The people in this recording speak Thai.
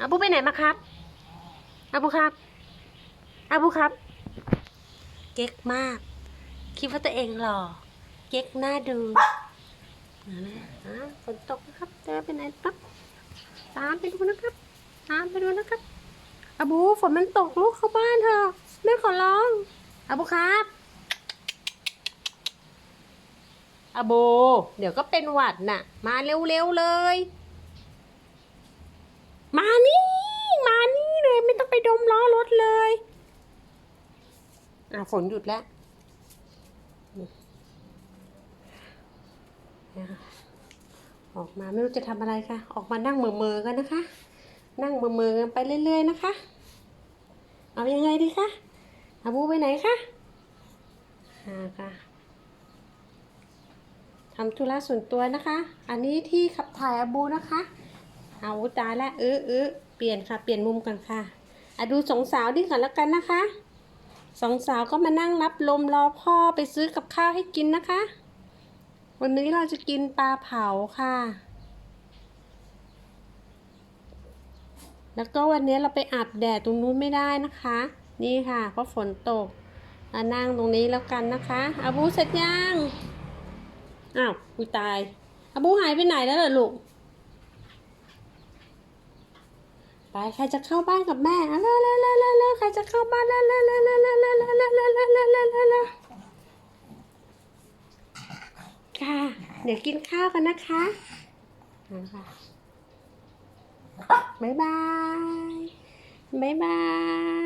อาบูไปไหนมาครับอาบูครับอาบูครับ เก๊กมาก คิดว่าตัวเองหล่อ เก๊กหน้าดูนะนะอะฝนตกนะครับเดินไปไหนครับตามไปดูนะครับตามไปดูนะครับอาบูฝนมันตกลูกเข้าบ้านเถอะแม่ขอร้องอาบูครับอาบูเดี๋ยวก็เป็นหวัดน่ะ มาเร็วๆเลย มานี่ มานี่เลยไม่ต้องไปดมล้อรถเลย อะฝนหยุดแล้วออกมาไม่รู้จะทำอะไรค่ะ ออกมานั่งเมือๆกันนะคะ นั่งเมือๆกันไปเรื่อย ๆ นะคะ เอายังไงดีคะอาบูไปไหนคะอ่าค่ะทำธุระส่วนตัวนะคะ อันนี้ที่ขับถ่ายอาบูนะคะ เอาตายแล้วเออเออเปลี่ยนค่ะ เปลี่ยนมุมกันค่ะอะดูสองสาวดีก่อนแล้วกันนะคะ สองสาวก็มานั่งรับลมรอพ่อไปซื้อกับข้าวให้กินนะคะ วันนี้เราจะกินปลาเผาค่ะ แล้วก็วันนี้เราไปอาบแดดตรงนู้นไม่ได้นะคะ นี่ค่ะเพราะฝนตกมานั่งตรงนี้แล้วกันนะคะอาบูเสร็จยังอ้าวอุยตายอาบูหายไปไหนแล้วล่ะลูกไปใครจะเข้าบ้านกับแม่เร็วเร็วเร็ว เดี๋ยวกินข้าวกันนะคะเอาค่ะบ๊ายบาย บ๊ายบาย